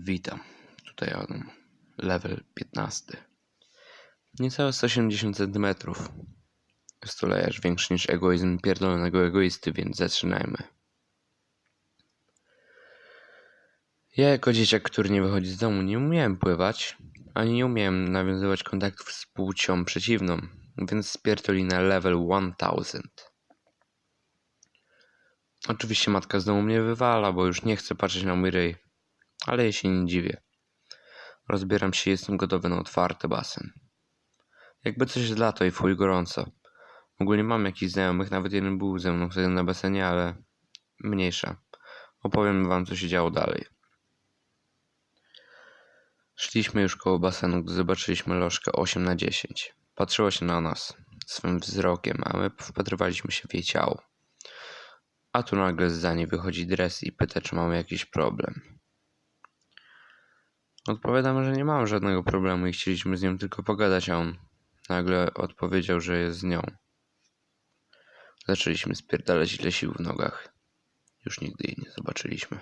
Witam. Tutaj on. Level 15. Niecałe 170 cm. Jest większy niż egoizm pierdolonego egoisty, więc zaczynajmy. Ja jako dzieciak, który nie wychodzi z domu, nie umiałem pływać, ani nie umiałem nawiązywać kontaktów z płcią przeciwną, więc spierdoli na level 1000. Oczywiście matka z domu mnie wywala, bo już nie chce patrzeć na mój ryj, ale jej się nie dziwię. Rozbieram się i jestem gotowy na otwarty basen. Jakby coś jest lato i fuj gorąco. Ogólnie mam jakichś znajomych, nawet jeden był ze mną wtedy na basenie, ale mniejsza. Opowiem wam, co się działo dalej. Szliśmy już koło basenu, gdy zobaczyliśmy lożkę 8 na 10. Patrzyła się na nas swym wzrokiem, a my wpatrywaliśmy się w jej ciało. A tu nagle z niej wychodzi dres i pyta, czy mamy jakiś problem. Odpowiadam, że nie mamy żadnego problemu i chcieliśmy z nią tylko pogadać, a on nagle odpowiedział, że jest z nią. Zaczęliśmy spierdalać ile sił w nogach. Już nigdy jej nie zobaczyliśmy.